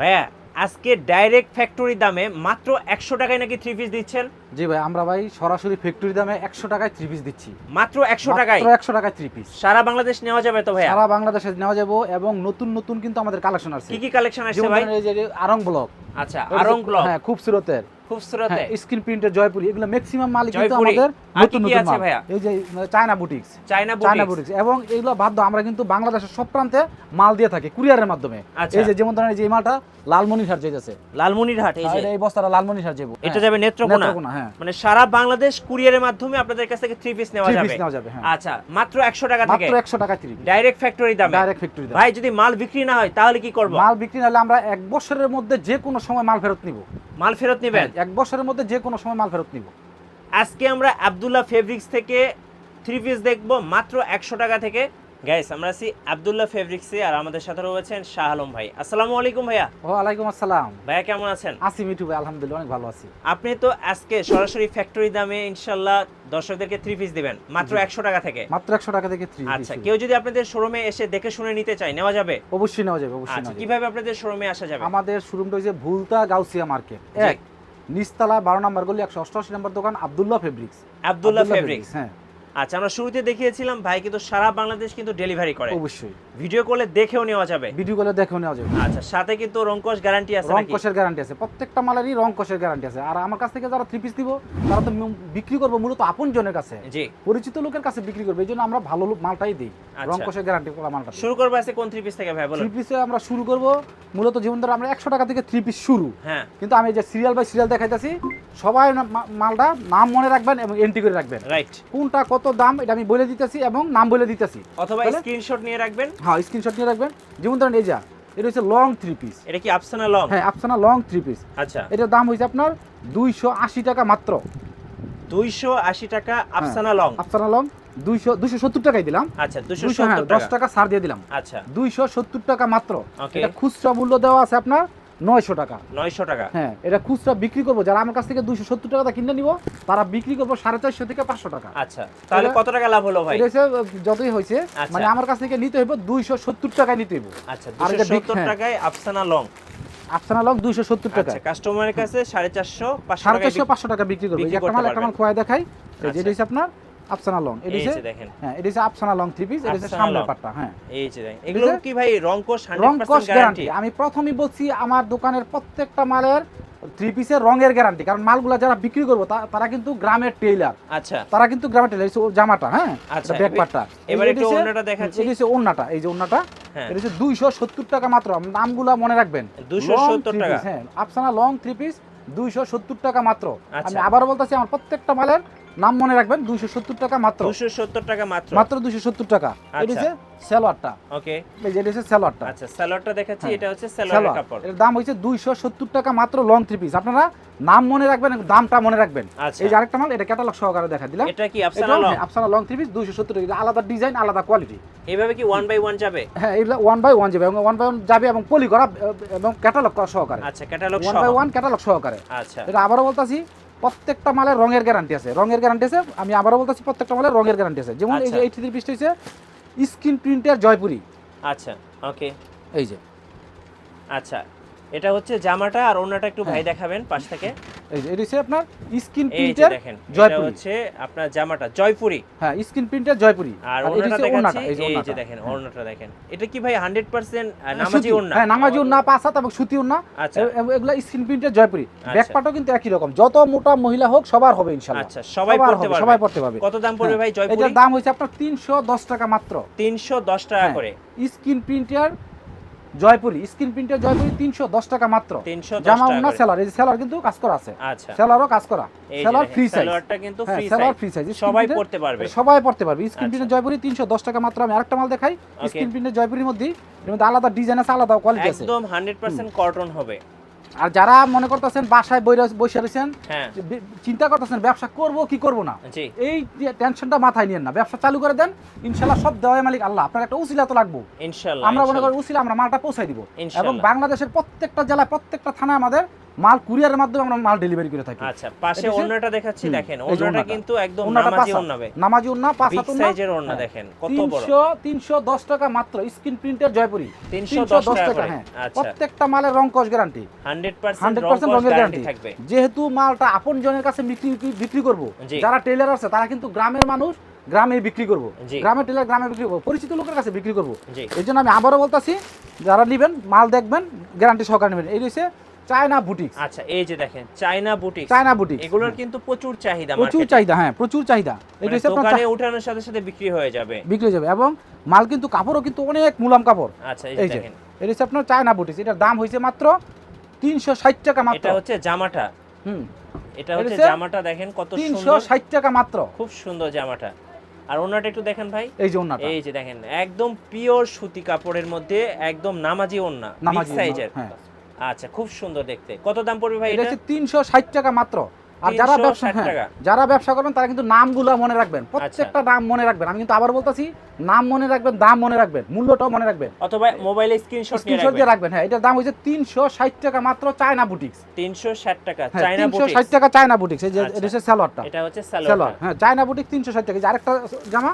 ভাইয়া আজকে direct factory দামে মাত্র একশো টাকায় নাকি থ্রি পিস দিচ্ছেন? জি ভাই আমরা ভাই সরাসরি ফ্যাক্টরি দামে একশো টাকায় থ্রি পিস দিচ্ছি। মাত্র একশো টাকায়? একশো টাকায় থ্রি পিস সারা বাংলাদেশ নেওয়া যাবে তো ভাই সারা বাংলাদেশে নেওয়া যাবে এবং নতুন নতুন কিন্তু আমাদের কালেকশন আছে কি কি কালেকশন আছে ভাই? আরং ব্লক আচ্ছা আরং ব্লক হ্যাঁ খুবসুরতের। খুবসুরতে স্ক্রিন প্রিন্টের জয়পুরি এগুলো ম্যাক্সিমাম মাল কিন্তু আমাদের নতুন নতুন মাল। এই যে চায়না বুটিক্স চায়না বুটিক্স এবং এগুলো বাধ্য আমরা কিন্তু বাংলাদেশের সব প্রান্তে মাল দিয়ে থাকি কুরিয়ারের মাধ্যমে। আচ্ছা। এই যে যেমন ধরেন যে মালটা লালমনিরহাট লালমনিরহাট এই যে। এই বস্তাটা লালমনিরহাট যাব এটা যাবে নেত্রকোনা। নেত্রকোনা হ্যাঁ। মানে সারা বাংলাদেশ কুরিয়ারের মাধ্যমে আপনাদের কাছ থেকে থ্রি পিস নেওয়া যাবে। পিস নেওয়া যাবে হ্যাঁ। আচ্ছা মাত্র একশো টাকা থেকে? মাত্র একশো টাকা থ্রি ডাইরেক্ট ফ্যাক্টরি দামে? ডাইরেক্ট ফ্যাক্টরি ভাই যদি মাল বিক্রি না হয় তাহলে কি করব? মাল বিক্রি না হলে আমরা এক বছরের মধ্যে যে কোনো সময় মাল ফেরত নিব। মাল ফেরত নেবেন? এক বছরের মধ্যে যে কোনো সময় মাল ফেরত নিব। আজকে আমরা আবদুল্লাহ ফেব্রিক্স থেকে থ্রি পিস দেখব মাত্র একশো টাকা থেকে। গাইস আমরা আছি আব্দুল্লাহ ফেব্রিক্সে আর আমাদের সাথে রয়েছেন শাহ আলম ভাই। আসসালামু আলাইকুম ভাইয়া। ওয়ালাইকুম আসসালাম। ভাইয়া কেমন আছেন? আসি মিঠু ভাই আলহামদুলিল্লাহ অনেক ভালো আছি। আপনি তো আজকে সরাসরি ফ্যাক্টরি দামে ইনশাল্লাহ দর্শকদেরকে থ্রি পিস দিবেন মাত্র জি। একশো টাকা থেকে। মাত্র একশো টাকা থেকে থ্রি আচ্ছা কেউ যদি আপনাদের শোরুমে এসে দেখে শুনে নিতে চায় নেওয়া যাবে? অবশ্যই নেওয়া যাবে অবশ্যই আচ্ছা কীভাবে আপনাদের শোরুমে আসা যাবে? আমাদের শোরুমটা হচ্ছে ভুলতা গাউসিয়া মার্কেট। এক নিচতলা বারো নম্বর গলি একশো অষ্টআশি নম্বর দোকান আব্দুল্লাহ ফেব্রিক্স আব্দুল্লাহ ফেব্রিক্স হ্যাঁ। আচ্ছা আমরা শুরুতে দেখিয়েছিলাম ভাই কিন্তু সারা বাংলাদেশ কিন্তু ডেলিভারি করে। অবশ্যই। ভিডিও কলে দেখেও নেওয়া যাবে। ভিডিও কলে দেখেও নেওয়া যাবে। আচ্ছা সাথে কিন্তু রংকশ গ্যারান্টি আছে রং নাকি গ্যারান্টি আছে। প্রত্যেকটা মালেরই রং কষের গ্যারান্টি আছে। আর আমার কাছ থেকে যারা থ্রি পিস দিব তারা তো বিক্রি করব মূলত আপন জনের কাছে। জি। পরিচিত লোকের কাছে বিক্রি করবে এই জন্য আমরা ভালো মালটাই দিই। আচ্ছা। রং কষের গ্যারান্টি করা মালটা শুরু করব আজকে কোন থ্রি পিস থেকে ভাই বলুন। থ্রি পিসে আমরা শুরু করব। মূলত যেমন ধরো আমরা একশো টাকা থেকে থ্রি পিস শুরু। হ্যাঁ। কিন্তু আমি যে সিরিয়াল বাই সিরিয়াল দেখাইতেছি সবাই মালটা নাম মনে রাখবেন এবং এন্ট্রি করে রাখবেন। রাইট কোনটা কত দাম এটা আমি বলে দিতেছি এবং নাম বলে দিতেছি। অথবা স্ক্রিনশট নিয়ে রাখবেন। হ্যাঁ স্ক্রিনশট নিয়ে রাখবেন। যেমন ধরেন এই যা এটা হচ্ছে লং থ্রি পিস এটা কি আফসানা লং হ্যাঁ আফসানা লং থ্রি পিস আচ্ছা। এটার দাম হয়েছে আপনার দুইশো আশি টাকা মাত্র। দুইশো আশি টাকা আফসানা লং আফসানা লং দুইশো দুইশো সত্তর টাকাই দিলাম। আচ্ছা দুশো দুইশো হ্যাঁ দশ টাকা। টাকা ছাড় দিয়ে দিলাম। আচ্ছা। দুইশো সত্তর টাকা মাত্র। এটা খুচরা মূল্য দেওয়া আছে আপনার নয়শো টাকা। নয়শো টাকা। হ্যাঁ এটা খুচরা বিক্রি করব। যারা আমার কাছ থেকে দুইশো সত্তর টাকা কিনে নিব তারা বিক্রি করব সাড়ে চারশো থেকে পাঁচশো টাকা। আচ্ছা তাহলে কত টাকা লাভ হলো ভাই? যতই হয়েছে আচ্ছা। মানে আমার কাছ থেকে নিতে হইব দুইশো সত্তর টাকায় নিতে হইব। আচ্ছা সত্তর হ্যাঁ। টাকায় আফসানা লং আফসানা দুইশো সত্তর টাকা। আচ্ছা কাস্টমারের কাছে সাড়ে চারশো সাড়ে চারশো পাঁচশো টাকা বিক্রি করবে। একটা মাল একটা মাল পারবেন। খোয়া দেখাই। এই যে আচ্ছা। হচ্ছে আপনার আফসানা লং এটা হচ্ছে দেখেন। হ্যাঁ এটা হচ্ছে আফসানা লং থ্রি পিস এটা হচ্ছে আফসানা পাটটা হ্যাঁ। এই যে দেখেন। এগুলো কি ভাই রং পার্সেন্ট গ্যারান্টি আমি প্রথমেই বলছি আমার দোকানের প্রত্যেকটা মালের থ্রি পিসের রঙের গ্যারান্টি কারণ মালগুলা যারা বিক্রি করব তারা কিন্তু গ্রামের টেইলার আচ্ছা। তারা কিন্তু গ্রামের টেইলার জামাটা হ্যাঁ আচ্ছা, ব্যাক এবার- এবার একটু ওড়নাটা দেখাচ্ছি। এই যে ওন্নাটা এই যে ওন্নাটা হ্যাঁ। এটা হচ্ছে দুইশো সত্তর টাকা মাত্র। নামগুলা মনে রাখবেন। 270 Long three টাকা। হ্যাঁ আফসানা লং থ্রি পিস দুইশো সত্তর টাকা মাত্র। আচ্ছা। আমি আবারও বলতেছি আমার প্রত্যেকটা মালের নাম মনে রাখবেন দুইশো সত্তর টাকা মাত্র। দুশো সত্তর টাকা মাত্র? মাত্র দুইশো সত্তর টাকা। এটা আচ্ছা। হচ্ছে সালোয়ারটা ওকে। এই যে এটা হচ্ছে সালোয়ারটা আচ্ছা স্যালোয়ারটা দেখাচ্ছি হ্যাঁ, এটা হচ্ছে স্যালোয়ারের কাপড়। এর দাম হচ্ছে দুইশো সত্তর টাকা মাত্র লং থ্রি পিস আপনারা নাম মনে রাখবেন দামটা মনে রাখবেন। আচ্ছা। এই যে আরেকটা মাল এটা ক্যাটালগ সহকারে দেখা দিলাম। এটা কি Afsana long Afsana long three piece দুইশো সত্তর টাকা। আলাদা ডিজাইন আলাদা কোয়ালিটি এইভাবে কি ওয়ান বাই ওয়ান যাবে? হ্যাঁ এগুলো ওয়ান বাই ওয়ান যাবে এবং ওয়ান বাই ওয়ান যাবে এবং পলি করা এবং ক্যাটালগ করা সহকারে। আচ্ছা catalogue one by one catalogue সহকারে। আচ্ছা। এটা আবারও বলতাছি প্রত্যেকটা মালের রঙের গ্যারান্টি আছে। রঙের গ্যারান্টি আছে আমি আবারও বলতেছি প্রত্যেকটা মালের রঙের গ্যারান্টি আছে। যেমন এই যে এইটি এই থ্রি পিসটা হচ্ছে স্ক্রিন প্রিন্টের জয়পুরি। আচ্ছা ওকে এই যে। আচ্ছা এটা হচ্ছে জামাটা আর ওনাটা একটু ভাই হ্যাঁ। দেখাবেন পাশ থেকে এই যে এটা হচ্ছে আপনার যে প্রিন্টের দেখেন এটা জয়পুরি হচ্ছে আপনার জামাটা জয়পুরি হ্যাঁ স্ক্রিন প্রিন্টের জয়পুরি আর ওনাটা দেখাচ্ছি এই যে। দেখেন হ্যাঁ। ওড়নাটা দেখেন এটা কি ভাই 100% হ্যাঁ, নামাজি। ওড়না হ্যাঁ নামাজি ওড়না পাঁচাত এবং সুতি ওড়না আচ্ছা এগুলা স্ক্রিন প্রিন্টের জয়পুরি আচ্ছা। ব্যাক পার্টও কিন্তু একই রকম যত মোটা মহিলা হোক সবার হবে ইনশাআল্লাহ আচ্ছা সবাই পড়তে পারবে সবাই পড়তে পারবে কত দাম পড়বে। ভাই জয়পুরি এটার দাম হচ্ছে আপনার তিনশো দশ টাকা মাত্র 310 টাকা। করে screen printer Jaipuri screen printer Jaipuri তিনশো দশ টাকা মাত্র। জামা না সেলার এই সেলার কিন্তু কাজ করা আছে। আচ্ছা। সেলারও কাজ করা। সেলার ফ্রি সাইজ কিন্তু সেলার সাইজ ফ্রি সাইজ সবাই পড়তে পারবে। সবাই পড়তে পারবে। স্ক্রিন আচ্ছা। প্রিন্টের জয়পুরি তিনশো দশ টাকা মাত্র। আমি আরেকটা মাল দেখাই। স্ক্রিন প্রিন্টের জয়পুরির এর মধ্যে আলাদা ডিজাইন আছে আলাদা কোয়ালিটি আছে। একদম 100% কটন হবে। আর যারা মনে করতেছেন বাসায় বসে রয়েছেন হ্যাঁ। চিন্তা করতেছেন ব্যবসা করব কি করব না? এই টেনশনটা মাথায় নিয়েন না। ব্যবসা চালু করে দেন ইনশাল্লাহ সব দেওয়াই মালিক আল্লাহ। আপনার একটা উসিলা তো লাগবো। ইনশাআল্লাহ আমরা মনে করি। উসিলা আমরা মালটা পৌঁছাই দিব। এবং বাংলাদেশের প্রত্যেকটা জেলায় প্রত্যেকটা থানায় আমাদের মাল কুরিয়ারের মাধ্যমে আমরা মাল ডেলিভারি করে থাকি। আচ্ছা পাশে ওন্নাটা দেখাচ্ছি দেখেন ওন্নাটা কিন্তু একদম নামাজি পাঁচ ওন্না নামাজি ওন্না পাঁচ হাত ওন্না সাইজের ওন্না। দেখেন কত বড়। তিনশো তিনশো দশ টাকা মাত্র স্ক্রিন প্রিন্টের জয়পুরি। 310 টাকা হ্যাঁ। আচ্ছা। প্রত্যেকটা মালের রং কস গ্যারান্টি 100% হান্ড্রেড রং কস রঙের গ্যারান্টি থাকবে। যেহেতু মালটা আপন জনের কাছে বিক্রি বিক্রি করব যারা টেলার আছে তারা কিন্তু গ্রামের মানুষ গ্রামে বিক্রি করব। জি। গ্রামের টেলার গ্রামে বিক্রি করব। পরিচিত লোকের কাছে বিক্রি করব। এই জন্য আমি আবারও বলতাছি যারা নেবেন মাল দেখবেন গ্যারান্টি সহকারে নেবেন। এই রয়েছে চায়না বুটিক আচ্ছা এই যে দেখেন চায়না বুটিক চায়না বুটিক এগুলোর কিন্তু প্রচুর চাহিদা প্রচুর চাহিদা হ্যাঁ প্রচুর চাহিদা। এটা মানে হচ্ছে আপনার দোকানে উঠানোর সাথে সাথে বিক্রি হয়ে যাবে। বিক্রি হয়ে যাবে। এবং মাল কিন্তু কাপড়ও কিন্তু অনেক মুলাম কাপড়। আচ্ছা এই যে দেখেন। এটা হচ্ছে আপনার চায়না বুটিক এটার দাম মাত্র তিনশো ষাট টাকা মাত্র। এটা হচ্ছে জামাটা। হুম। এটা হচ্ছে জামাটা দেখেন কত তিনশো সুন্দর ষাট টাকা মাত্র। খুব সুন্দর জামাটা। আর ওনাটা একটু দেখেন ভাই। এই যে ওন্নাটা এই যে দেখেন একদম পিওর সুতি কাপড়ের মধ্যে একদম নামাজি ওন্না নামাজি সাইজের হ্যাঁ। আচ্ছা খুব সুন্দর দেখতে। কত দাম পড়বে ভাই এটা হচ্ছে তিনশো ষাট টাকা মাত্র। আর যারা ব্যবসা হ্যাঁ, যারা ব্যবসা করবেন তারা কিন্তু নামগুলো মনে রাখবেন। আচ্ছা। প্রত্যেকটা নাম মনে রাখবেন। আমি কিন্তু আবার বলতেছি নাম মনে রাখবেন দাম মনে রাখবেন মূল্যটাও মনে রাখবেন। অথবা মোবাইলে স্ক্রিনশট স্ক্রিনশট দিয়ে রাখবেন হ্যাঁ এটার দাম তিনশো ষাট টাকা মাত্র চায়না বুটিক্স 360 টাকা হ্যাঁ চায়না তিনশো বুটিক ষাট টাকা চায়না বুটিক্স এই যে আচ্ছা। এটা হচ্ছে স্যালোয়ারটা এটা হচ্ছে স্যালোয়ার সালোয়ার হ্যাঁ চায়না বুটিক তিনশো ষাট টাকা। আরেকটা জামা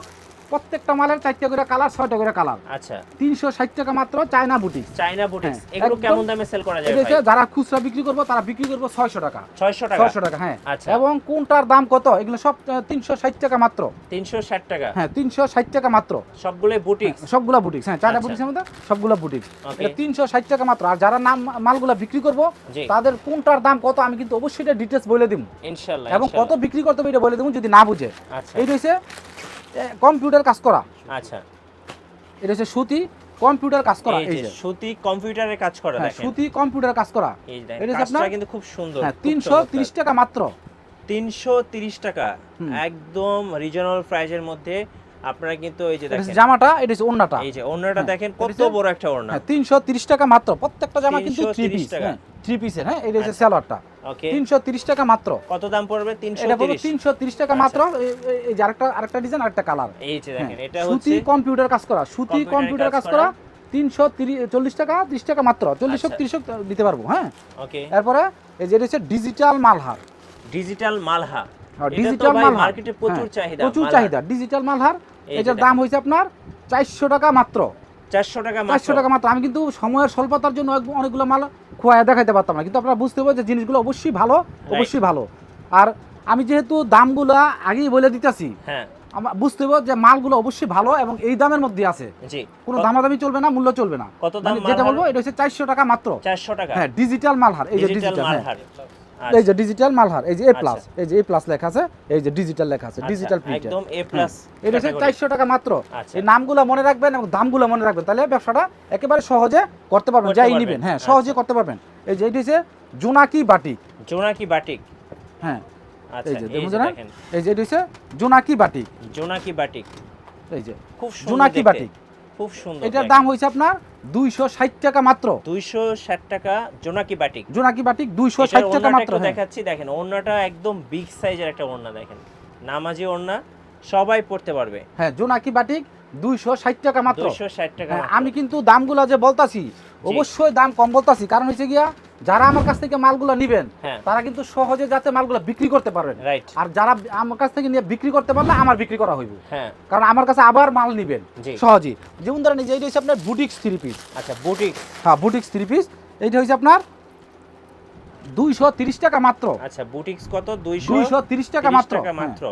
প্রত্যেকটা মালের চারটা করে কালার ছয়টা করে কালার। আচ্ছা। তিনশো ষাট টাকা মাত্র চায়না বুটিক। চায়না বুটিক্স হ্যাঁ, এগুলো কেমন দামে সেল করা এটা যারা খুচরা বিক্রি করব তারা বিক্রি করব ছয়শো টাকা। 600 টাকা? ছয়শো টাকা হ্যাঁ। আচ্ছা। এবং কোনটার দাম কত? এগুলো সব তিনশো ষাট টাকা মাত্র। 360 টাকা? হ্যাঁ তিনশো ষাট টাকা মাত্র। সবগুলো বুটিক্স সবগুলা বুটিক্স হ্যাঁ চায়না আচ্ছা। বুটিক্সের মধ্যে সবগুলা এটা তিনশো ষাট টাকা মাত্র। আর যারা নাম মালগুলা বিক্রি করব তাদের কোনটার দাম কত আমি কিন্তু অবশ্যই এটা ডিটেলস বলে দিব ইনশাআল্লাহ এবং কত বিক্রি করতে হবে এটা বলে দেবো যদি না বুঝে। আচ্ছা। এইটা হচ্ছে কম্পিউটার কাজ করা। আচ্ছা। এটা হচ্ছে সুতি কম্পিউটার কাজ করা এই যে সুতি কম্পিউটারে কাজ করা হ্যাঁ, দেখেন। সুতি কম্পিউটার কাজ করা। এটা আপনার- কিন্তু খুব সুন্দর হ্যাঁ তিনশো তিরিশ টাকা মাত্র। 330 টাকা। একদম রিজনাল প্রাইজের মধ্যে আপনারা কিন্তু এই যে দেখেন। জামাটা এটা হচ্ছে ওন্নাটা এই যে ওড়নাটা হ্যাঁ, দেখেন কত বড় একটা ওড়না। হ্যাঁ তিনশো তিরিশ টাকা মাত্র। প্রত্যেকটা জামা কিন্তু থ্রি 330 টাকা। হ্যাঁ থ্রি পিসের হ্যাঁ? এটা হচ্ছে। স্যালোয়ারটা তিনশো তিরিশ টাকা মাত্র। কত দাম পড়বে? এটা পড়বে তিনশো তিরিশ টাকা আচ্ছা। মাত্র। এই- যে আরেকটা আরেকটা ডিজাইন আরেকটা কালার এই যে দেখেন এটা সুতি কম্পিউটার কাজ করা সুতি কম্পিউটার কাজ করা। তিনশো চল্লিশ টাকা ত্রিশ টাকা মাত্র। চল্লিশ আচ্ছা। ত্রিশ দিতে পারব হ্যাঁ? এরপরে এই যে হচ্ছে digital Malhar. Digital Malhar. Digital Malhar. মার্কেটে প্রচুর হ্যাঁ, চাহিদা প্রচুর চাহিদা। ডিজিটাল মালহার এটার দাম হয়েছে আপনার চারশো টাকা মাত্র। 400 টাকা চারশো টাকা মাত্র। আমি কিন্তু সময়ের স্বল্পতার জন্য অনেকগুলো মাল খোয়া দেখাইতে পারতাম না। কিন্তু আপনারা বুঝতে হবে যে জিনিসগুলো অবশ্যই ভালো অবশ্যই ভালো। আর আমি যেহেতু দামগুলো আগেই বলে দিতেছি হ্যাঁ। আমার বুঝতে হবে যে মালগুলো অবশ্যই ভালো এবং এই দামের মধ্যে আছে। কোনো দামাদামি চলবে না মূল্য চলবে না। কত দাম মানে যেটা বলব এটা হচ্ছে চারশো টাকা মাত্র। 400 টাকা। হ্যাঁ ডিজিটাল মালহার এই যে ডিজিটাল ডিজিটাল হ্যাঁ। মালহার এই যে ডিজিটাল মালহার এই যে এ আচ্ছা। প্লাস এই যে এ প্লাস লেখা আছে এই যে ডিজিটাল লেখা আছে ডিজিটাল প্রিন্ট একদম এ প্লাস এটা হচ্ছে চারশো টাকা মাত্র। আচ্ছা। এই নামগুলো মনে রাখবেন এবং দামগুলো মনে রাখবেন তাহলে ব্যবসাটা একেবারে সহজে করতে পারবেন যাই। নিবেন। হ্যাঁ আচ্ছা। সহজে করতে পারবেন। এই যে এটি হচ্ছে জোনাকি বাটিক। জোনাকি বাটিক। হ্যাঁ। আচ্ছা এই যে দেখুন এই যে এটি হচ্ছে জোনাকি বাটিক। জোনাকি বাটিক। এই যে খুব সুন্দর জোনাকি বাটিক। খুব সুন্দর এটার দাম হয়েছে আপনার দুইশো ষাট টাকা মাত্র। 260 টাকা জোনাকি বাটিক। জোনাকি বাটিক দুইশো ষাট টাকা মাত্র হ্যাঁ। দেখাচ্ছি দেখেন ওড়নাটা একদম বিগ সাইজের একটা ওড়না দেখেন। নামাজি ওড়না সবাই পড়তে পারবে। হ্যাঁ জোনাকি বাটিক দুইশো ষাট টাকা মাত্র। 260 টাকা হ্যাঁ, আমি কিন্তু দামগুলা যে বলতাছি অবশ্যই দাম কম বলতাছি। কারণ হচ্ছে গিয়া যারা আমার কাছ থেকে মালগুলো নিবেন হ্যাঁ। তারা কিন্তু সহজে যাতে মালগুলো বিক্রি করতে পারবেন আর যারা আমার কাছ থেকে নিয়ে বিক্রি করতে পারলে আমার বিক্রি করা হইব। হ্যাঁ। কারণ আমার কাছে আবার মাল নিবেন জি। সহজেই। যেমন ধরেন এই হচ্ছে আপনার বুটিক্স থ্রি পিস আচ্ছা বুটিক হ্যাঁ বুটিক্স থ্রি পিস এইটা হচ্ছে আপনার দুইশো তিরিশ টাকা মাত্র। আচ্ছা বুটিক্স কত? 200 দুইশো তিরিশ টাকা মাত্র। হ্যাঁ। মাত্র।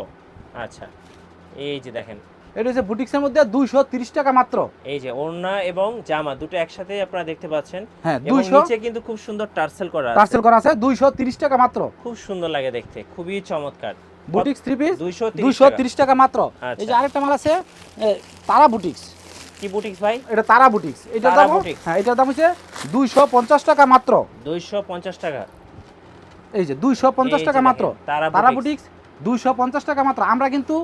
আচ্ছা এই যে দেখেন এটা হচ্ছে বুটিক্সের মধ্যে দুইশো তিরিশ টাকা মাত্র। এই যে ওড়না এবং জামা দুটো একসাথে আপনারা দেখতে পাচ্ছেন। হ্যাঁ এবং দুইশো নিচে কিন্তু খুব সুন্দর টার্সেল করা আছে। পার্সেল করা আছে দুইশো তিরিশ টাকা মাত্র। খুব সুন্দর লাগে দেখতে খুবই চমৎকার। বুটিক্স থ্রি পিস 230 দুইশো টাকা। মাত্র। এই যে আচ্ছা। আরেকটা মাল আছে তারা বুটিক্স। কি বুটিক্স ভাই? এটা তারা বুটিক্স। তারা দাম। হ্যাঁ এটার দাম হচ্ছে দুইশো পঞ্চাশ টাকা মাত্র। 250 টাকা। এই যে দুইশো পঞ্চাশ এই যে টাকা মাত্র তারা বুটিক্স। বুটিক্স দুইশো পঞ্চাশ টাকা মাত্র। আমরা কিন্তু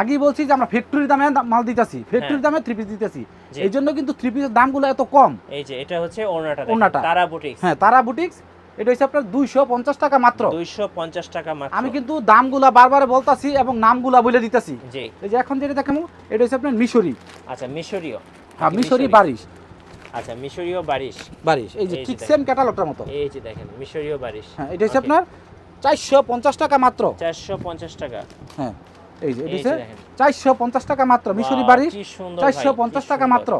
আগেই বলছি যে আমরা ফ্যাক্টরি দামে মাল দিতেছি ফ্যাক্টরি হ্যাঁ। দামে থ্রি পিস দিতেছি। এই জন্য কিন্তু থ্রি পিসের দামগুলো এত কম। এই যে এটা হচ্ছে ওড়নাটা। দেখেন, তারা বুটিক্স হ্যাঁ তারা বুটিক্স এটা হচ্ছে আপনার দুইশো পঞ্চাশ টাকা মাত্র। 250 টাকা মাত্র। আমি কিন্তু দামগুলা বারবার বলতাছি এবং নামগুলা বলে দিতেছি। জি। এই যে এখন যেটা দেখাবো এটা হচ্ছে আপনার মিশরি। আচ্ছা মিশরীয়। হ্যাঁ মিশরি মিশরি? বারিশ। আচ্ছা মিশরীয় বারিশ। বারিশ এই যে ঠিক সেম ক্যাটালগটার মতো। এই যে দেখেন মিশরীয় বারিশ। হ্যাঁ এটা হচ্ছে আপনার চারশো পঞ্চাশ টাকা মাত্র। চারশো পঞ্চাশ টাকা। হ্যাঁ। এই যে এটা এই যে হচ্ছে দেখেন। চারশো পঞ্চাশ টাকা মাত্র মিশরি পঞ্চাশ কি টাকা মাত্র।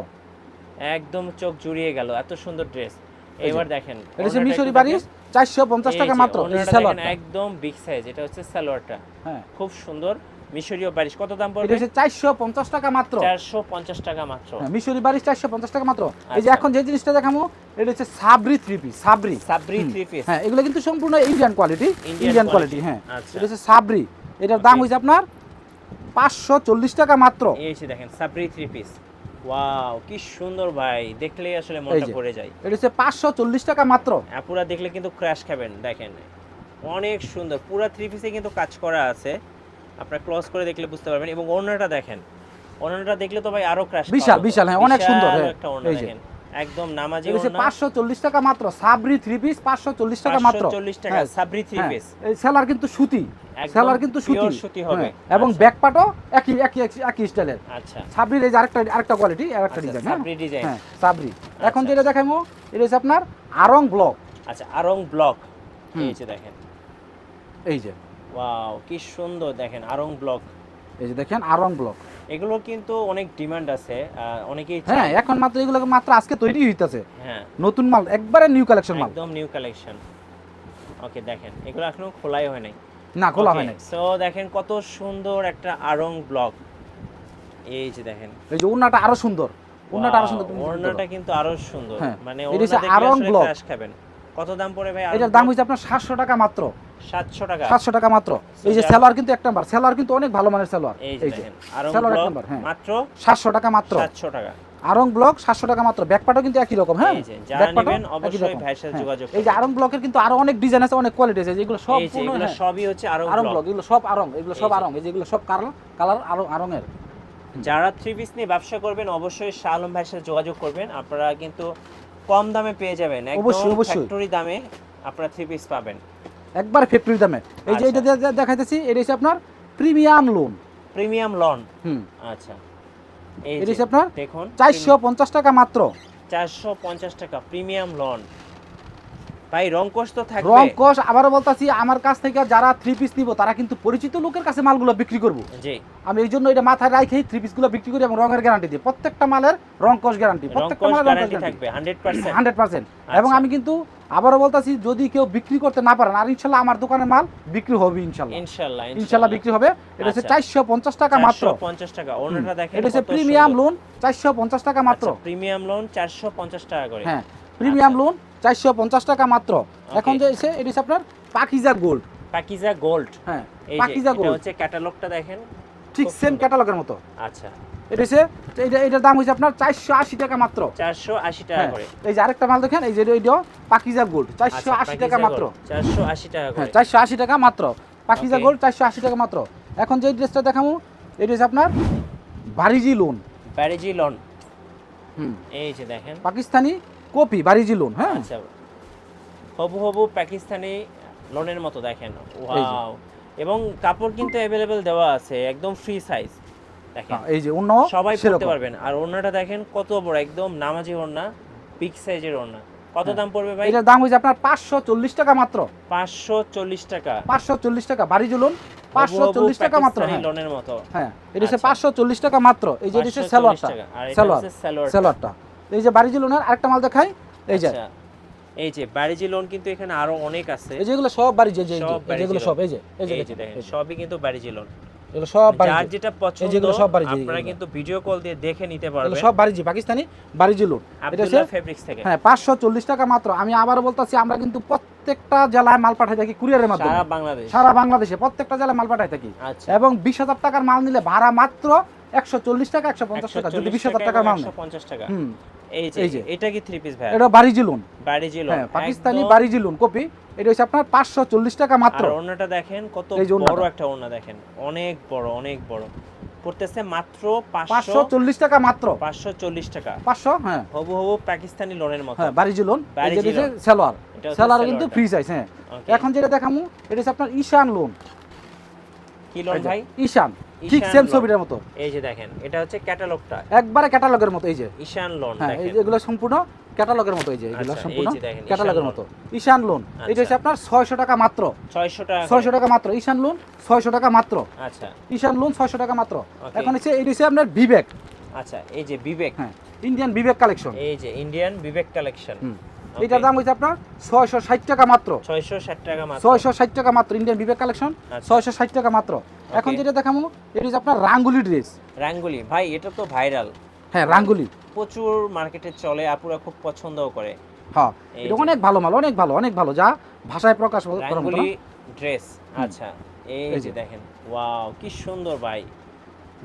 একদম চোখ জুড়িয়ে গেল এত সুন্দর ড্রেস এবার দেখেন এটা হচ্ছে মিশরি পঞ্চাশ এই টাকা মাত্র সালোয়ারটা একদম বিগ সাইজ এটা হচ্ছে সালোয়ারটা হ্যাঁ। খুব সুন্দর মিশরীয় বারিশ কত দাম এটা পড়বে হচ্ছে চারশো পঞ্চাশ টাকা মাত্র। চারশো পঞ্চাশ টাকা মাত্র। হ্যাঁ, মিশরি বারিশ চারশো পঞ্চাশ টাকা মাত্র। এই যে আচ্ছা। এখন যে জিনিসটা দেখাবো এটা হচ্ছে Sabri three piece Sabri. Sabri three piece হ্যাঁ এগুলো কিন্তু সম্পূর্ণ ইন্ডিয়ান কোয়ালিটি ইন্ডিয়ান কোয়ালিটি হ্যাঁ। আচ্ছা। এটা হচ্ছে সাবরি। এটার দাম. হয়েছে আপনার পাঁচশো চল্লিশ টাকা মাত্র। এই যে দেখেন সাবরি থ্রি পিস ওয়াও কি সুন্দর ভাই। দেখলেই আসলে মনটা। পড়ে যায়। এটা হচ্ছে পাঁচশো চল্লিশ টাকা মাত্র। আর পুরা দেখলে কিন্তু ক্র্যাশ খাবেন দেখেন। অনেক সুন্দর। পুরা থ্রি পিসে কিন্তু কাজ করা আছে। আপনারা ক্লোজ করে দেখলে বুঝতে পারবেন। এবং ওড়নাটা দেখেন। ওড়নাটা দেখলে তো ভাই আরও ক্র্যাশ বিশাল, বিশাল, হ্যাঁ, অনেক সুন্দর, হ্যাঁ, একটা ওড়না দেখেন। একদম নামাজি ওড়না পাঁচশো চল্লিশ টাকা মাত্র সাবরি থ্রি পিস পাঁচশো চল্লিশ টাকা মাত্র। 540 টাকা হ্যাঁ, সাবরি থ্রি হ্যাঁ, পিস এই সেলার কিন্তু সুতি সেলার কিন্তু সুতি। সুতি হবে। হ্যাঁ, এবং আচ্ছা। ব্যাক পাটও একই একই একই- স্টাইলের। আচ্ছা। সাবরির এই যে আরেকটা আরেকটা কোয়ালিটি আরেকটা আচ্ছা, ডিজাইন সাবরি ডিজাইন হ্যাঁ সাবরি। এখন আচ্ছা। যেটা দেখাবো এটা হচ্ছে আপনার আরং ব্লক আচ্ছা আরং ব্লক এই যে দেখেন। এই যে। ওয়াও কি সুন্দর দেখেন আরং ব্লক এই যে দেখেন আরং ব্লক এগুলো কিন্তু অনেক ডিমান্ড আছে অনেকেই হ্যাঁ এখন মাত্র এগুলো মাত্র আজকে তৈরি হইতাছে। হ্যাঁ। নতুন মাল একবারে নিউ কালেকশন মাল। একদম নিউ কালেকশন ওকে দেখেন এগুলো এখনও খোলাই হয় নাই। না খোলা হয় নাই। সো দেখেন কত সুন্দর একটা আরং ব্লক এই যে দেখেন। এই যে ওড়নাটা আরও সুন্দর। ওড়নাটা আরও সুন্দর। তুমি ওড়নাটা কিন্তু আরও সুন্দর। হ্যাঁ, মানে হচ্ছে দেখলে আসলে খাবেন? কত দাম পড়ে ভাই? এটার দাম হচ্ছে আপনার সাতশো টাকা মাত্র। 700 টাকা। সাতশো টাকা মাত্র। এই যে সেলোয়ার কিন্তু এক নাম্বার। সেলোয়ার কিন্তু অনেক ভালো মানের সেলোয়ার। এই যে সালোয়ার এক নাম্বার, হ্যাঁ। মাত্র সাতশো টাকা মাত্র। 700 টাকা। আরং ব্লক সাতশো টাকা মাত্র। ব্যাকপাটও কিন্তু একই রকম হ্যাঁ। এই যে, হ্যাঁ। যোগাযোগ এই যে আরং ব্লকের কিন্তু আরও অনেক ডিজাইন আছে অনেক কোয়ালিটি আছে। যেগুলো সব হ্যাঁ। সবই হচ্ছে আরং ব্লক। এগুলো সব আরং এগুলো সব এই যে। আরং এই যেগুলো সব কালার কালার আরং আরঙের। যারা থ্রি পিস নিয়ে ব্যবসা করবেন অবশ্যই শাহ আলম ভাইয়ের সাথে যোগাযোগ করবেন। আপনারা কিন্তু কম দামে পেয়ে যাবেন। অবশ্যই, একদম অবশ্যই। ফ্যাক্টরি দামে আপনারা থ্রি পিস পাবেন। একবার ফ্যাক্টরি দামে। এই যে আচ্ছা। এটা দেখাইতেছি এটা হচ্ছে আপনার প্রিমিয়াম লোন প্রিমিয়াম লোন হুম। আচ্ছা। এই এটা যে, হচ্ছে আপনার দেখুন চারশো পঞ্চাশ টাকা মাত্র। চারশো পঞ্চাশ টাকা প্রিমিয়াম লন ভাই রংকশ তো থাকবে। রং আবারও বলতাছি আমার কাছ থেকে যারা থ্রি পিস নিব তারা কিন্তু পরিচিত লোকের কাছে মালগুলো বিক্রি করব। জি। আমি এই জন্য এটা মাথায় রাখেই থ্রি পিসগুলো বিক্রি করি এবং রঙের গ্যারান্টি দিই। প্রত্যেকটা মালের রং গ্যারান্টি প্রত্যেকটা মালের গ্যারান্টি থাকবে হান্ড্রেড পার্সেন্ট হান্ড্রেড পার্সেন্ট এবং আচ্ছা। আমি কিন্তু আবারও বলতাছি যদি কেউ বিক্রি করতে না পারেন আর ইনশাল্লাহ আমার দোকানের মাল বিক্রি হবে ইনশাল্লাহ। ইনশাল্লাহ ইনশাল্লাহ। বিক্রি হবে। এটা হচ্ছে আচ্ছা। চারশো পঞ্চাশ টাকা মাত্র। পঞ্চাশ টাকা ওনাটা দেখেন এটা হচ্ছে প্রিমিয়াম লোন চারশো পঞ্চাশ টাকা মাত্র। প্রিমিয়াম লোন চারশো পঞ্চাশ টাকা করে। হ্যাঁ প্রিমিয়াম লোন চারশো পঞ্চাশ টাকা মাত্র। এখন যে এসে এটা আপনার পাকিজা গোল্ড। পাকিজা গোল্ড। হ্যাঁ পাকিজা গোল্ড। হচ্ছে ক্যাটালগটা দেখেন। ঠিক সেম ক্যাটালগের মতো। আচ্ছা। এটা হচ্ছে এটা এটার দাম হচ্ছে আপনার চারশো আশি টাকা মাত্র। চারশো আশি টাকা হ্যাঁ করে। এই যে আরেকটা মাল দেখেন এই যে এটা পাকিজা গোল্ড। চারশো আশি টাকা মাত্র। চারশো আশি টাকা হ্যাঁ চারশো আশি টাকা মাত্র। পাকিজা. গোল্ড চারশো আশি টাকা মাত্র। এখন যে ড্রেসটা দেখাবো এটা হচ্ছে আপনার বারিজি লোন। লন। হুম। এই যে দেখেন। পাকিস্তানি কপি বারিজি লোন হ্যাঁ? আচ্ছা। হবু হবু পাকিস্তানি লোনের মতো দেখেন। ওয়াও। এবং কাপড় কিন্তু অ্যাভেলেবেল দেওয়া আছে একদম ফ্রি সাইজ দেখেন। এই যে অন্য সবাই পড়তে পারবেন। আর ওড়নাটা দেখেন কত বড় একদম নামাজি ওড়না বিগ সাইজের ওড়না। কত হ্যাঁ। দাম পড়বে ভাই? এটার দাম হচ্ছে আপনার পাঁচশো চল্লিশ টাকা মাত্র। পাঁচশো চল্লিশ টাকা। পাঁচশো চল্লিশ টাকা বারিজি লোন পাঁচশো হবু হবু চল্লিশ টাকা মাত্র হ্যাঁ। লোনের মতো। হ্যাঁ এটা হচ্ছে আচ্ছা। পাঁচশো চল্লিশ টাকা মাত্র এই যে এটা হচ্ছে 540 সালোয়ারটা। আর এটা হচ্ছে সালোয়ারটা। এই যে বারিজি লোনের আরেকটা মাল দেখাই এই যে। আচ্ছা। এই যে বাড়িজি লোন কিন্তু এখানে আরও অনেক আছে। এই যেগুলো সব বাড়ি যে যেগুলো বাড়িজি সব এই যে এই যে দেখেন। সবই কিন্তু বাড়িজি লোন। এগুলো সব বাড়ি যার যেটা পছন্দ যেগুলো সব বাড়িজি, আপনারা কিন্তু ভিডিও কল দিয়ে দেখে নিতে পারবেন। সব বাড়িজি পাকিস্তানি বাড়িজি লোন। এটা হচ্ছে ফেব্রিক্স থেকে। হ্যাঁ পাঁচশো চল্লিশ টাকা মাত্র। আমি আবার বলতেছি আমরা কিন্তু প্রত্যেকটা জেলায় মাল পাঠাই থাকি কুরিয়ারের মাধ্যমে। সারা বাংলাদেশ। সারা বাংলাদেশে প্রত্যেকটা জেলায় মাল পাঠাই থাকি। আচ্ছা। এবং বিশ হাজার টাকার মাল নিলে ভাড়া মাত্র একশো চল্লিশ টাকা একশো পঞ্চাশ টাকা যদি 140 বিশ হাজার টাকা টাকার এবং 150 টাকা। হুম। এই যে। এটা কি থ্রি পিস ভাই? এটা বাড়িজি লোন বাড়িজি লোন হ্যাঁ পাকিস্তানি বাড়িজি লোন কপি এটা হচ্ছে আপনার পাঁচশো চল্লিশ টাকা মাত্র। দেখেন কত। বড় একটা দেখেন। অনেক বড় অনেক বড়। পড়তেছে মাত্র পাঁচশো চল্লিশ টাকা মাত্র। পাঁচশো চল্লিশ টাকা। পাঁচশো হ্যাঁ। হবু হবু পাকিস্তানি লোনের মতো। হ্যাঁ বাড়িজি লোন এই যে লোন। সেলোয়ার সেলোয়ার কিন্তু। ফ্রি সাইজ হ্যাঁ। এখন যেটা দেখামু এটা হচ্ছে আপনার ঈশান লোন কি লোন ভাই? ঈশান ঠিক সেম ছবিটার মতো। এই যে দেখেন এটা হচ্ছে ক্যাটালগটা। একবারে ক্যাটালগের মতো এই যে। ঈশান লোন হ্যাঁ এই দেখেন যে এগুলো সম্পূর্ণ ক্যাটালগের মতো এই যে এগুলো আচ্ছা, সম্পূর্ণ ক্যাটালগের মতো। ঈশান লোন এটা আচ্ছা। হচ্ছে আপনার ছয়শো টাকা মাত্র। 600 টাকা ছয়শো টাকা মাত্র ঈশান লোন ছয়শো টাকা মাত্র। আচ্ছা। ঈশান লোন ছয়শো টাকা মাত্র। এখন হচ্ছে এটা হচ্ছে আপনার বিবেক। আচ্ছা এই যে বিবেক। হ্যাঁ ইন্ডিয়ান বিবেক কালেকশন এই যে ইন্ডিয়ান বিবেক কালেকশন হুম। এটার দাম হচ্ছে আপনার ছয়শো ষাট টাকা মাত্র। 660 টাকা মাত্র। ছয়শো ষাট টাকা মাত্র ইন্ডিয়ান বিবেক কালেকশন। ছয়শো ষাট টাকা মাত্র। এখন যেটা দেখাবো এটা হচ্ছে আপনার রাঙ্গুলি ড্রেস রাঙ্গুলি। ভাই এটা তো ভাইরাল হ্যাঁ রাঙ্গুলি। প্রচুর মার্কেটে চলে আপুরা খুব পছন্দও করে। হ্যাঁ এটা অনেক ভালো মাল অনেক ভালো অনেক ভালো যা ভাষায় প্রকাশ রাঙ্গুলি ড্রেস আচ্ছা এই যে। দেখেন ওয়াও কি সুন্দর ভাই।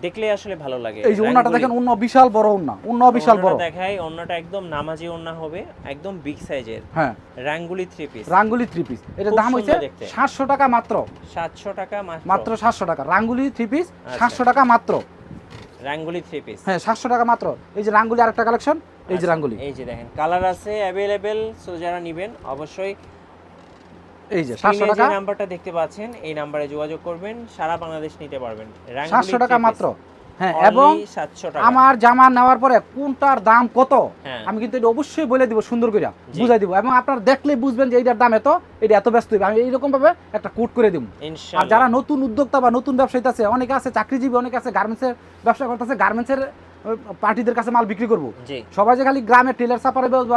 দেখলে আসলে ভালো লাগে। এই যে দেখেন বিশাল বড় ওন্না বিশাল বড়। দেখাই একদম নামাজি ওন্না হবে একদম বিগ সাইজের হ্যাঁ। Ranguli three piece Ranguli three piece এটার দাম দেখতে। সাতশো টাকা মাত্র। সাতশো টাকা মাত্র। মাত্র সাতশো টাকা। রাঙ্গুলি থ্রি পিস আচ্ছা। সাতশো টাকা মাত্র। রাঙ্গুলি থ্রি পিস হ্যাঁ সাতশো টাকা মাত্র। এই যে রাঙ্গুলি আরেকটা কালেকশন এই যে রাঙ্গুলি। এই যে দেখেন কালার আছে অ্যাভেলেবেল সো যারা নেবেন অবশ্যই এই যে সাতশো স্ক্রিনে যে টাকা নাম্বারটা দেখতে পাচ্ছেন এই নাম্বারে যোগাযোগ করবেন সারা বাংলাদেশ নিতে পারবেন। রাঙ্গুলি সাতশো টাকা মাত্র। হ্যাঁ এবং 700 টাকা। আমার জামা নেওয়ার পরে কোনটার দাম কত? হ্যাঁ। আমি কিন্তু এটা অবশ্যই বলে দিব সুন্দর করে বুঝাই দিব। এবং আপনার দেখলে বুঝবেন যে এইটার দাম এত এটা এত ব্যস্ত হইবে। আমি এইরকম ভাবে একটা কোট করে দিব। আর যারা নতুন উদ্যোক্তা বা নতুন ব্যবসায়ী আছে অনেকে আছে চাকরিজীবী অনেকে আছে গার্মেন্টসের ব্যবসা করতেছে গার্মেন্টসের পার্টিদের কাছে মাল বিক্রি করব। সবাই যে খালি গ্রামে টেলার সাপারে বেচবো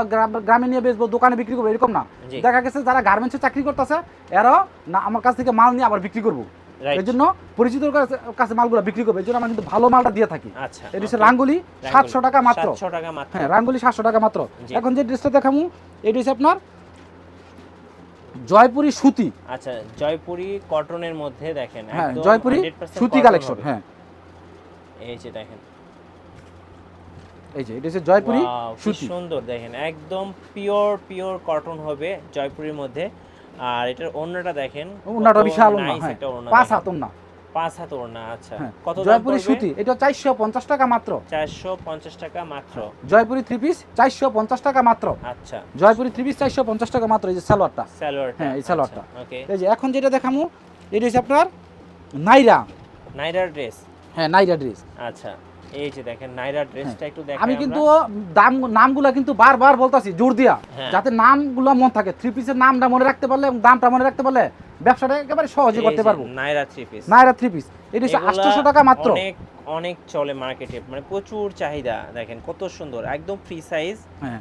গ্রামে নিয়ে বেচবো দোকানে বিক্রি করব এরকম না। দেখা গেছে যারা গার্মেন্টসে চাকরি করতেছে এরাও না আমার কাছ থেকে মাল নিয়ে আবার বিক্রি করব। এই জন্য পরিচিত কাছে মালগুলো বিক্রি করবে। এই জন্য আমরা কিন্তু ভালো মালটা দিয়ে থাকি। আচ্ছা এটা হচ্ছে রাঙ্গুলি সাতশো টাকা মাত্র। 700 টাকা মাত্র। হ্যাঁ রাঙ্গুলি সাতশো টাকা মাত্র। এখন যে ড্রেসটা দেখামু এটা হচ্ছে আপনার জয়পুরি সুতি। আচ্ছা জয়পুরি কটনের মধ্যে দেখেন হ্যাঁ জয়পুরি সুতি কালেকশন হ্যাঁ। এই যে দেখেন। এই যে এটা হচ্ছে জয়পুরি সুতি। সুন্দর দেখেন একদম পিওর পিওর কটন হবে জয়পুরের মধ্যে। আর এটার ওড়নাটা দেখেন কত বিশাল nice হ্যাঁ পাঁচ হাত ওনা পাঁচ হাত ওড়না আচ্ছা। হ্যাঁ কত জয়পুরি সুতি এটা চারশো পঞ্চাশ টাকা মাত্র। চারশো পঞ্চাশ টাকা মাত্র। জয়পুরি থ্রি পিস চারশো পঞ্চাশ টাকা মাত্র। আচ্ছা। জয়পুরি থ্রি পিস চারশো পঞ্চাশ টাকা মাত্র এই যে সালোয়ারটা। স্যালোয়ারটা হ্যাঁ, এই সালোয়ারটা। ওকে এই যে এখন যেটা দেখামু এটা হচ্ছে আপনার নাইরা। নাইরা ড্রেস হ্যাঁ নাইরা ড্রেস আচ্ছা। এই যে দেখেন নাইরা ড্রেসটা একটু দেখেন আমি কিন্তু দাম নামগুলা কিন্তু বারবার বলতাছি জোর দিয়া। হ্যাঁ। যাতে নামগুলো মনে থাকে থ্রি পিসের নামটা মনে রাখতে পারলে এবং দামটা মনে রাখতে পারলে ব্যবসাটা একেবারে সহজে করতে পারব। Naira three piece Naira three piece এটা হচ্ছে আটশোশো টাকা মাত্র। অনেক অনেক চলে মার্কেটে মানে প্রচুর চাহিদা দেখেন কত সুন্দর একদম ফ্রি সাইজ হ্যাঁ।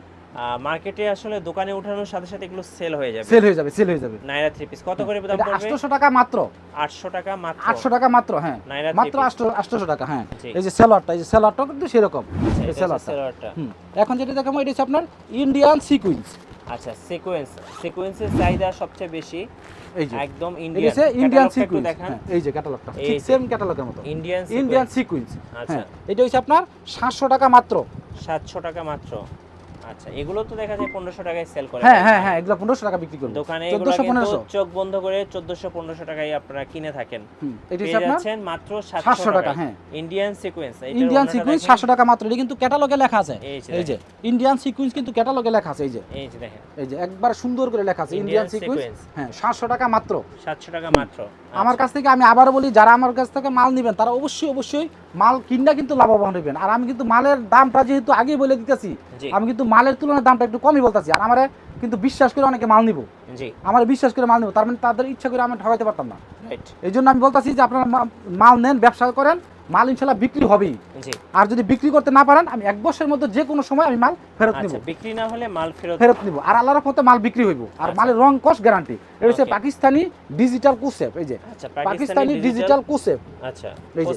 মার্কেটে আসলে দোকানে ওঠানোর সাথে সাথে এগুলো সেল হয়ে যাবে। সেল হয়ে যাবে সেল হয়ে যাবে। নাইরা থ্রি পিস কত করে দাম পড়বে? আটশোশো টাকা মাত্র। আটশো টাকা মাত্র। আটশো টাকা মাত্র হ্যাঁ। নাইরা মাত্র three piece। আটশো আটশোশো টাকা হ্যাঁ। এই যে সেলারটা এই যে সেলারটা কিন্তু সেরকম। আচ্ছা, এই সেলারটা হুম। এখন যেটা দেখাবো এটা হচ্ছে আপনার ইন্ডিয়ান সিকুইন্স আচ্ছা সিকোয়েন্স সিকোয়েন্সের চাহিদা সবচেয়ে বেশি এই যে। একদম ইন্ডিয়ান হচ্ছে ইন্ডিয়ান ক্যাটালগটা একটু এই যে ক্যাটালগটা ঠিক যে। সেম ক্যাটালগের মতো। ইন্ডিয়ান ইন্ডিয়ান সিকোয়েন্স আচ্ছা। হ্যাঁ এটা হচ্ছে আপনার সাতশো টাকা মাত্র। সাতশো টাকা মাত্র। আচ্ছা এগুলো তো দেখা যায় টাকায় সেল করে হ্যাঁ হ্যাঁ হ্যাঁ এগুলো টাকা বিক্রি করব। দোকানে এগুলো চোদ্দোশো কিন্তু পনেরোশো? চোখ বন্ধ করে টাকায় আপনারা কিনে থাকেন। এটা মাত্র 700 সাতশো টাকা, হ্যাঁ। ইন্ডিয়ান সিকোয়েন্স ইন্ডিয়ান টাকা মাত্র এটা কিন্তু ক্যাটালগে লেখা আছে। এই যে ইন্ডিয়ান কিন্তু ক্যাটালগে লেখা আছে এই যে। এই যে দেখেন। এই যে একবার সুন্দর করে লেখা আছে ইন্ডিয়ান হ্যাঁ সাতশো টাকা মাত্র। সাতশো টাকা মাত্র। আমার আচ্ছা, কাছ থেকে আমি আবারও বলি যারা আমার কাছ থেকে মাল নেবেন তারা অবশ্যই অবশ্যই মাল কিনলে কিন্তু লাভবান হবেন। আর আমি কিন্তু মালের দামটা যেহেতু আগেই বলে দিতেছি আমি কিন্তু মালের তুলনায় দামটা একটু কমই বলতেছি। আর আমার কিন্তু বিশ্বাস করে অনেকে মাল নিব। জি। আমার বিশ্বাস করে মাল নিব। তার মানে তাদের ইচ্ছা করে আমি ঠকাইতে পারতাম না। এই জন্য আমি বলতেছি যে আপনারা মাল নেন ব্যবসা করেন মাল ইনশাল্লাহ বিক্রি হবেই। আর যদি বিক্রি করতে না পারেন আমি এক বছরের মধ্যে যে কোনো সময় আমি মাল ফেরত নিব। আচ্ছা বিক্রি না হলে মাল ফেরত ফেরত নিব। আর আল্লাহর রহমতে মাল বিক্রি হইব। আর আচ্ছা। মালের রং কস গ্যারান্টি এটা হচ্ছে পাকিস্তানি ডিজিটাল কুসেপ এই যে। আচ্ছা পাকিস্তানি ডিজিটাল কুসেপ আচ্ছা এই যে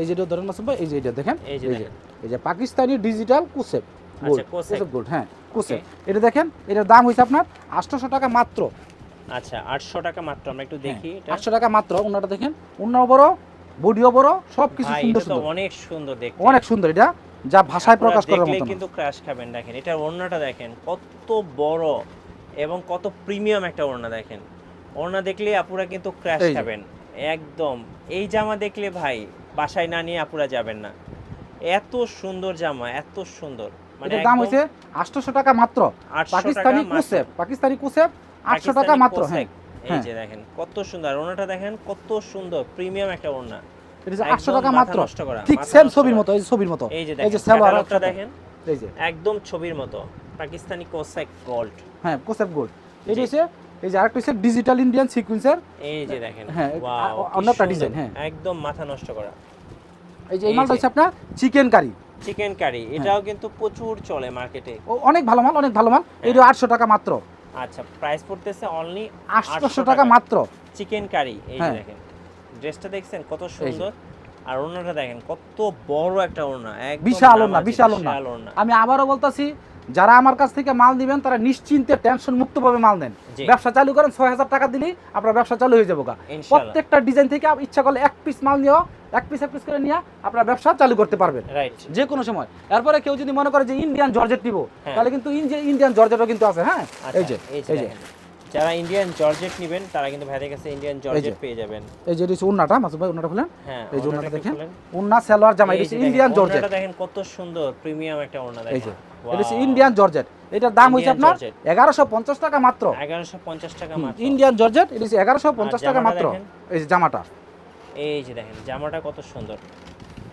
এই যেটা ধরেন মাসুম ভাই এই যে এটা দেখেন। এই এই যে যে এই যে পাকিস্তানি ডিজিটাল কুসেপ কোসেপ। গোল্ড হ্যাঁ কুসেপ এটা দেখেন এটার দাম হইছে আপনার আটশোশো টাকা মাত্র। আচ্ছা আটশো টাকা মাত্র আমরা একটু দেখি আটশো টাকা মাত্র ওনাটা দেখেন বড় বডিও বড় সুন্দর সুন্দর। অনেক সুন্দর দেখতে। অনেক সুন্দর এটা যা ভাষায় প্রকাশ করার মতো কিন্তু ক্র্যাশ খাবেন দেখেন এটা ওড়নাটা দেখেন কত বড় এবং কত প্রিমিয়াম একটা ওড়না দেখেন। ওড়না দেখলে আপুরা কিন্তু ক্র্যাশ খাবেন একদম। এই জামা দেখলে ভাই বাসায় না নিয়ে আপুরা যাবেন না। এত সুন্দর জামা এত সুন্দর। এটার দাম আটশোশো টাকা মাত্র। 800 পাকিস্তানি কুসেপ পাকিস্তানি কুসেপ আটশো টাকা মাত্র হ্যাঁ। এই যে দেখেন কত সুন্দর। ওড়নাটা দেখেন কত সুন্দর প্রিমিয়াম একটা ওড়না। এটা হচ্ছে আটশো একদম টাকা মাত্র। ঠিক সেম ছবির মতো এই ছবির মতো। এই যে এই যে দেখেন দেখেন এই যে। একদম ছবির মতো। পাকিস্তানি কোসাক গোল্ড হ্যাঁ কোসেপ গোল্ড এই। হচ্ছে এই যে আরেকটা হচ্ছে ডিজিটাল ইন্ডিয়ান সিকুয়েন্সার এই যে দেখেন হ্যাঁ, design, হ্যাঁ। একদম মাথা নষ্ট করা। এই যে এই মালটা হচ্ছে আপনার চিকেন কারি চিকেন কারি হ্যাঁ। এটাও কিন্তু প্রচুর চলে মার্কেটে ও অনেক ভালো মাল অনেক ভালো মাল। হ্যাঁ। এটা আটশো টাকা মাত্র। আচ্ছা প্রাইস পড়তেছে অনলি আটশো টাকা মাত্র। চিকেন কারি এই হ্যাঁ। দেখেন। ড্রেসটা দেখছেন? কত সুন্দর। আর ওনাটা দেখেন কত বড় একটা ওনা বিশাল ওনা বিশাল। ওড়না। আমি আবারও বলতাছি যারা আমার কাছ থেকে মাল দিবেন তারা নিশ্চিন্তে টেনশন মুক্তভাবে মাল নেন। ব্যবসা চালু করেন ছয় হাজার টাকা দিলেই আপনার ব্যবসা চালু হয়ে যাব প্রত্যেকটা ডিজাইন থেকে ইচ্ছা করলে এক পিস মাল নিয়েও এক পিস এক পিস করে নিয়ে আপনার ব্যবসা চালু করতে পারবেন। যে কোনো সময়। এরপরে কেউ যদি মনে করে যে ইন্ডিয়ান জর্জেট নিব হ্যাঁ। তাহলে কিন্তু ইন্ডিয়ান জর্জেটও কিন্তু আছে হ্যাঁ? আচ্ছা এই যে এই যে। যারা ইন্ডিয়ান জর্জেট নেবেন তারা কিন্তু ভাইদের কাছে ইন্ডিয়ান জর্জেট পেয়ে যাবেন। এই যে এটা হচ্ছে উন্নাটা মাসুদ ভাই উন্নাটা খুলেন? হ্যাঁ এই যে ওড়নাটা উন্নাটা দেখেন। উন্না সালোয়ার জামা এটা দেখেন, ইন্ডিয়ান জর্জেট ওড়নাটা দেখেন কত সুন্দর প্রিমিয়াম একটা ওড়না এই যে এটা হচ্ছে ইন্ডিয়ান জর্জেট এটার দাম Indian আপনার georgette। এগারোশো পঞ্চাশ টাকা মাত্র। এগারোশো পঞ্চাশ টাকা মাত্র। ইন্ডিয়ান জর্জেট এটা হচ্ছে এগারোশো পঞ্চাশ টাকা মাত্র। এই যে জামাটা। এই যে দেখেন জামাটা কত সুন্দর।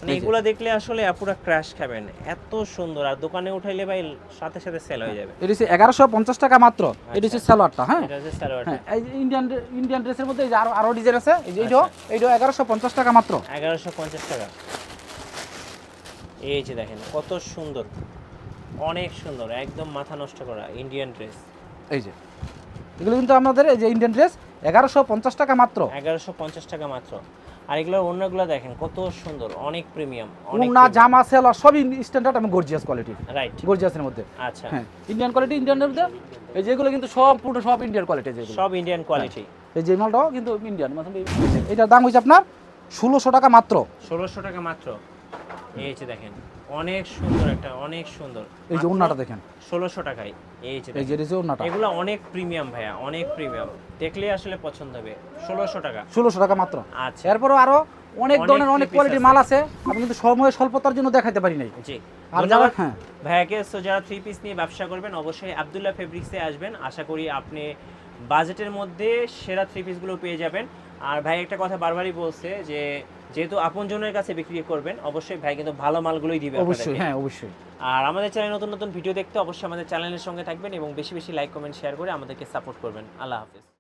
মানে। এগুলো দেখলে আসলে পুরো ক্র্যাশ খাবেন। এত সুন্দর। আর দোকানে উঠাইলে ভাই সাথে সাথে সেল হয়ে যাবে। এটা হচ্ছে এগারোশো পঞ্চাশ টাকা মাত্র। এটা হচ্ছে সালোয়ারটা হ্যাঁ? সালোয়ারটা হ্যাঁ এই যে ইন্ডিয়ান ইন্ডিয়ান ড্রেসের মধ্যে আরও আরও ডিজাইন আছে। এই যে এইটাও আচ্ছা। এগারোশো পঞ্চাশ টাকা মাত্র। এগারোশো পঞ্চাশ টাকা। এই যে দেখেন কত সুন্দর। অনেক সুন্দর। একদম মাথা নষ্ট করা ইন্ডিয়ান ড্রেস এই যে। এগুলো কিন্তু আমাদের এই যে ইন্ডিয়ান ড্রেস এগারোশো পঞ্চাশ টাকা মাত্র। এগারোশো পঞ্চাশ টাকা মাত্র। আর এগুলো অন্যগুলো দেখেন কত সুন্দর অনেক প্রিমিয়াম অনেক উন্না জামা সেলা সবই স্ট্যান্ডার্ড এবং গর্জিয়াস কোয়ালিটি রাইট গর্জিয়াসের মধ্যে। আচ্ছা। হ্যাঁ ইন্ডিয়ান কোয়ালিটি ইন্ডিয়ানের মধ্যে? এই যেগুলো কিন্তু সব পুরো সব ইন্ডিয়ান কোয়ালিটি যেগুলো। সব ইন্ডিয়ান কোয়ালিটি এই যে মালটাও কিন্তু ইন্ডিয়ান এটার দাম হচ্ছে আপনার ষোলোশো টাকা মাত্র। ষোলোশো টাকা মাত্র। এই যে দেখেন অনেক সুন্দর একটা অনেক সুন্দর। এই যে উন্নাটা দেখেন। টাকায়। এই যে এই উন্নাটা এগুলো অনেক প্রিমিয়াম ভাইয়া অনেক প্রিমিয়াম। দেখলে আসলে পছন্দ হবে। টাকা। টাকা মাত্র। আচ্ছা। এরপরও আরও অনেক ধরনের অনেক কোয়ালিটির মাল আছে। আমি কিন্তু স্বল্পতার জন্য দেখাতে পারি নাই। জি। আর যারা হ্যাঁ। ভাইয়াকে। সো যারা থ্রি পিস নিয়ে ব্যবসা করবেন অবশ্যই আবদুল্লাহ ফেব্রিক্সে আসবেন। আশা করি আপনি বাজেটের মধ্যে সেরা থ্রি পিসগুলো পেয়ে যাবেন। আর ভাই একটা কথা বারবারই বলছে যে যেহেতু আপনজনের কাছে বিক্রি করবেন অবশ্যই ভাই কিন্তু ভালো মালগুলোই দিবে অবশ্যই হ্যাঁ অবশ্যই। আর আমাদের চ্যানেলে নতুন নতুন ভিডিও দেখতে অবশ্যই আমাদের চ্যানেলের সঙ্গে থাকবেন এবং বেশি বেশি লাইক কমেন্ট শেয়ার করে আমাদেরকে সাপোর্ট করবেন। আল্লাহ হাফিজ।